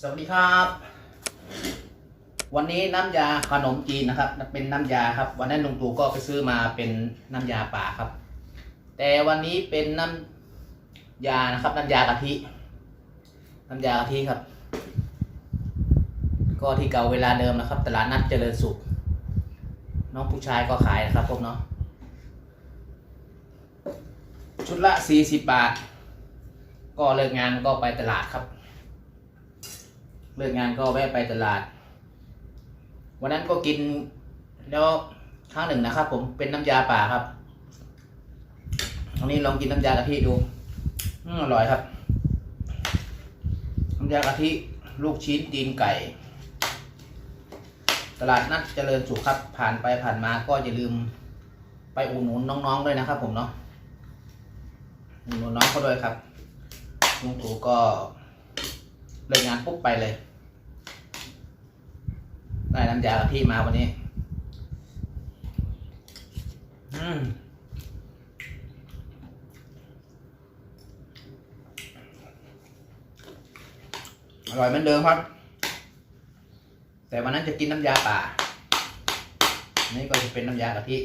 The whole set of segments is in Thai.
สวัสดีครับ วันนี้น้ำยาขนมจีนนะครับ เป็นน้ำยาครับ วันนั้นลุงตู่ก็ไปซื้อมาเป็นน้ำยาป่าครับ แต่วันนี้เป็นน้ำยานะครับ น้ำยากะทิ น้ำยากะทิครับ ก็ที่เก่าเวลาเดิมนะครับ ตลาดนัดเจริญสุข น้องผู้ชายก็ขายนะครับผมเนาะชุดละ 40 บาท ก็เลิกงานก็ไปตลาดครับ เลิกงานก็แวะไปตลาด วันนั้นก็กินแล้วครั้งหนึ่งนะครับ ผมเป็นน้ำยาป่าครับอันนี้ลองกินน้ำยากะทิดูอือร่อยครับ น้ำยากะทิลูกชิ้นตีนไก่ ตลาดนัดเจริญสุขครับ ผ่านไปผ่านมาก็อย่าลืม ไปอุดหนุนน้องๆด้วยนะครับผมเนาะอุดหนุนน้องเขาด้วยครับลุงตู่ก็ เลิกงานปุ๊บไปเลย ได้น้ำยากะทิมาวันนี้อืมอร่อยเหมือนเดิมครับ แต่วันนั้นจะกินน้ำยาป่า นี่ก็จะเป็นน้ำยากะทิ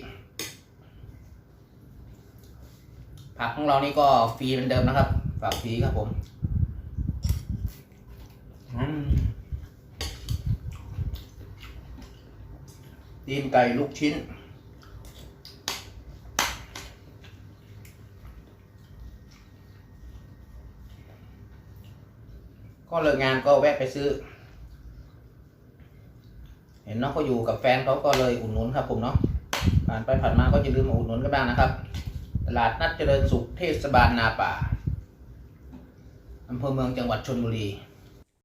ผักของเรานี่ก็ฟรีเหมือนเดิมนะครับ ฝากฟรีครับผม อืม ตีนไก่ลูกชิ้น ก็เลิกงานก็แวะไปซื้อ เห็นน้องเขาอยู่กับแฟนเขาก็เลยอุดหนุนครับผมเนาะผ่านไปผ่านมาก็อย่าลืมมาอุดหนุนกันบ้างนะครับ ตลาดนัดเจริญสุขเทศบาลนาป่าอำเภอเมืองจังหวัดชนบุรี